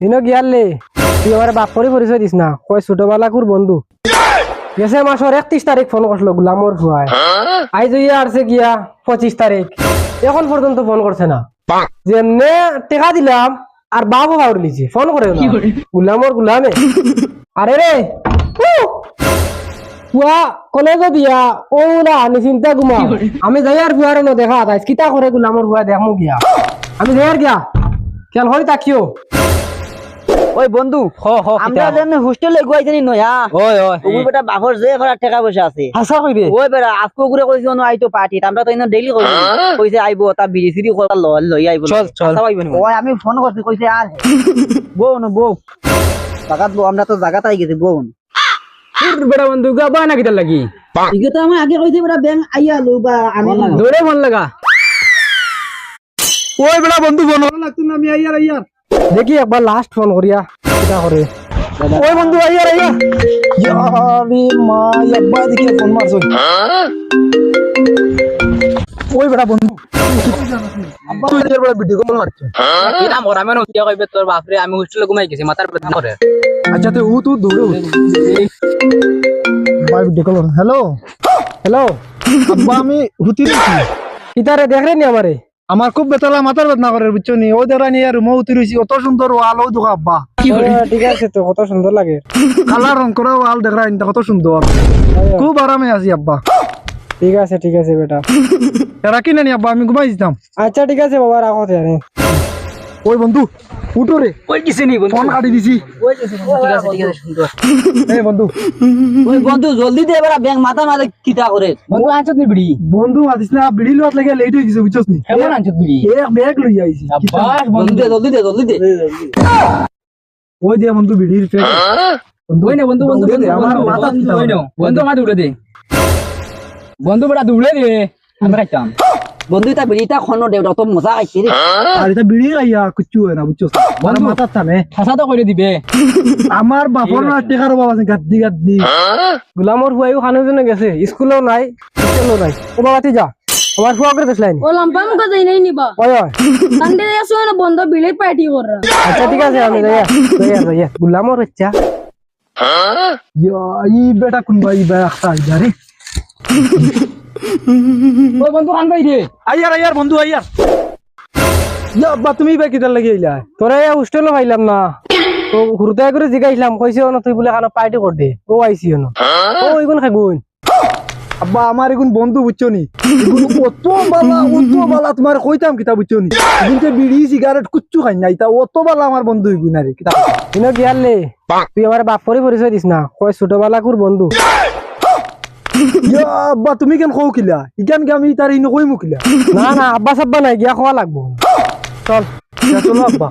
দিন গিয়ালে তুই আমার বাপ করে পরিচয় দিস না। কয় ছোটবেলাকুর বন্ধু? গেছে মাসের একত্রিশ তারিখ ফোন করছিল গুলামর হুয়ায় আইজ ইয়ে আসছে গিয়া পঁচিশ তারিখ এখন পর্যন্ত ফোন করছে না। যেমনে টেকা দিলাম আর বাবু বাউর লিছি ফোন করে গুলামর গুলামে। আরে রে! পুয়া কলেজে দিয়া ও না আমি চিন্তা আমি যাই আর ফুয়ার ন দেখা তাই কিতা করে গুলামর ফুয়া দেখমু গিয়া। আমি যাই আর গিয়া। খেয়াল হই তাকিও ওই বন্ধু হ হ আমরা যেন হোস্টেলে গুয়াইছিনি নয়া ওই ওই ওগুলো বেটা বাপর যে ঘর টাকা পয়সা আছে। হাসা কইবে? ওই বেটা আজকে ওগুলো কইছি অনু আইতো পার্টি আমরা তো ইনো ডেইলি কইছি কইছে আইবো তা বিড়ি সিড়ি কথা লই লই আইবো চল চল। ওই আমি ফোন করছি কইছে আর বউ না বউ জাগাত বউ আমরা তো জাগাত আই গেছি বউ বেটা বন্ধু গা বা না কিতা লাগি? ঠিক তো আমি আগে কইছি বেটা ব্যাংক আইয়া লো বা আমি দৌড়ে মন লাগা? ওই বেটা বন্ধু ফোন লাগতো না আমি আইয়ার আইয়ার দেখি একবার লাস্ট ফোন করিয়া কিতা করে। ওই বন্ধু আইয়ার আইয়ার ইয়ারি মা ইয়াব্বা দিকে ফোন মারছ। ওই বেটা বন্ধু। তুই এর বেটা ভিডিও কল মারছ। এরাম ওরা মানে কইবে তোর আমি হোস্টেলে ঘুমাই গেছি মাথার বেদনা করে। আচ্ছা তুই উ তুই দৌড়ে ভাই ভিডিও কল হ্যালো হ্যালো আব্বা আমি হুতি রইছি ইতারে দেখ রে নি আমারে। আমার খুব বেতলা মাথার বেদনা করে বুঝছ নি? ওই দেখা নিয়ে রুমও উতি রইছি অত সুন্দর ওয়াল ও দোকা আব্বা। ঠিক আছে তো কত সুন্দর লাগে। কালা রং করা ওয়াল দেখা আনতে কত সুন্দর খুব আরামে আছি আব্বা। ঠিক আছে ঠিক আছে বেটা। রাখি না নি আব্বা আমি ঘুমাই দিতাম আচ্ছা ঠিক আছে বাবা রাখো তাহলে ওই বন্ধু উঠো রে। ওই কিছু নি বন্ধু? ফোন কাটি দিছি। ঠিক আছে ঠিক আছে সুন্দর এই বন্ধু। ওই বন্ধু জলদি দে বেটা ব্যাংক মাথা মারে কিতা করে। বন্ধু আনছত নি বিড়ি? বন্ধু আদিস না বিড়ি লোট লাগে লেট হয়ে গেছে বুঝছস নি? কেমন আনছত বিড়ি? এক ব্যাগ লই আইছি। আব্বাস জলদি দে জলদি দে জলদি দে। ওই দিয়ে বন্ধু বিড়ির ফেক ওই না বন্ধু বন্ধু বন্ধু, আমার বন্ধু, মাথা বন্ধু, ওই না, বন্ধু আমার দৌড়ে দে। বন্ধু বেটা দৌড়ে দে। আমরা খাইতাম বন্ধু তা বিড়িটা খনো দে অত মজা খাইছে রে আর এটা বিড়ি আইয়া কুচ্ছু হয় না বুঝছস আমার বন্ধু। মাথা টানে। ঠাসা তো করে দিবে আমার বাপর না টেকার বাবা আছে গাদ্দি গাদ্দি গোলামর হুয়াইও খানো জন্য গেছে স্কুলেও নাই স্কুলেও নাই। ও বাবা যা। আমার ফুয়া করে দেশলাই ও লম্বা মুখে যাই নাই নিবা। ওই ওই সানডে আসো না বন্ধ বিলে পার্টি করা আচ্ছা ঠিক আছে আমি যাইয়া যাইয়া যাইয়া গোলামর বাচ্চা। ইয়া ই বেটা কোন ভাই ভাই একটা আইয়া রে ওই বন্ধু ভাই রে। আইয়ার আইয়ার বন্ধু আইয়ার। ইয়া তুমি কিদার লাগি আইলা? তোরা এই হোস্টেলও পাইলাম না। তো হুরদায় করে জিগাইলাম কইছে না তুই বলে কানা পার্টি কর দে। ও আইছি না ও ইগুন খাগুন আব্বা আমার এগুন বন্ধু বুঝছ নি? অত বালা অত বালা তোমার কইতাম কিতা বুঝছ নি? বিড়ি সিগারেট কুচ্ছু খাই নাই তা অত বালা আমার বন্ধু এগুন আরে কিতা ইনো গিয়ালে তুই আমার বাপ করে পরিচয় দিস না। কয় ছোটবেলা কুর বন্ধু। আব্বা তুমি কেন কও কিলা? ইকান কে আমি তার ইনো কই মুকিলা না না আব্বা সাব্বা নাই গিয়া খাওয়া লাগবো। চল চলো আব্বা।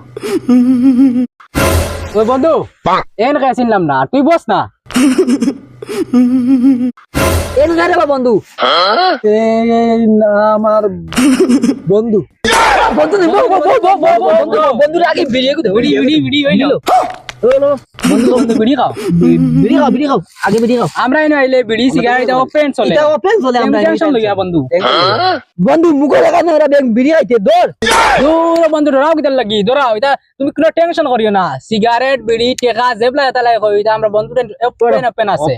ওই বন্ধু এন খাই চিনলাম না তুই বস না। এন গারে বা বন্ধু। আমার বন্ধু। বন্ধু বন্ধু বন্ধু আগে বিড়ি কো বিড়ি বিড়ি বন্ধু বন্ধু বিড়ি খাও বিড়ি খাও বিড়ি খাও আগে বিড়ি খাও আমরা এনে আইলে বিড়ি সিগারেট এটা ওপেন চলে। এটা ওপেন চলে আমরা টেনশন লইয়া বন্ধু। বন্ধু মুখে লাগা না ব্যাংক বিড়ি দূর বন্ধু লাগি ধরাও এটা তুমি কোনো টেনশন করিও না। সিগারেট বিড়ি টেকা জেবলা এটা লাগে কই এটা আমরা বন্ধু আছে।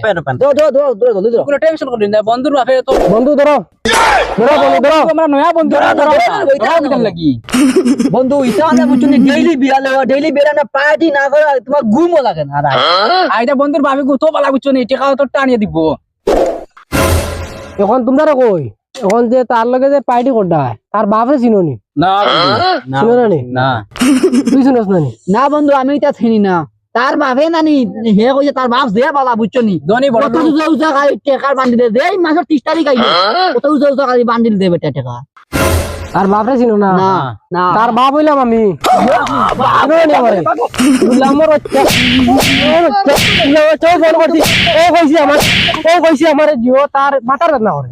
কোনো টেনশন করিও না। বন্ধুর বাপে তো বন্ধু ধরো ধরো বন্ধু ধরো। আমরা নয়া বন্ধু। ধরো, ধরাও ধরো, ধরো, ধরাও কিতার লাগি। বন্ধু ইটা না বুঝুনি ডেইলি বিয়ালে ডেইলি বেরানা পার্টি না করে তোমার ঘুমও লাগে না আইটা বন্ধুর বাপে কত বালা বুঝছ নি তো টানিয়ে দিব। এখন তোমরা কই? এখন যে তার লগে যে পার্টি করডা তার বাপে চিনোনি না? চিনো না নি? না। তুই চিনোস না না? বন্ধু আমি এটা চিনি না। তার বাপে নানি হে কইছে তার বাপ যে বালা বুঝছ নি? কত উজা উজা খাই টেকার বান্ডিল দে এই মাসের ত্রিশ তারিখ আইলে কত উজা উজা খাই বান্ডিল দেবে টেকা। তার বাপরে চিনো না? না না। তার বাপ হইলাম আমি। ও ফোন করছি ও কইছি আমার ও কইছি আমার জিও তার মাথার বেদনা করে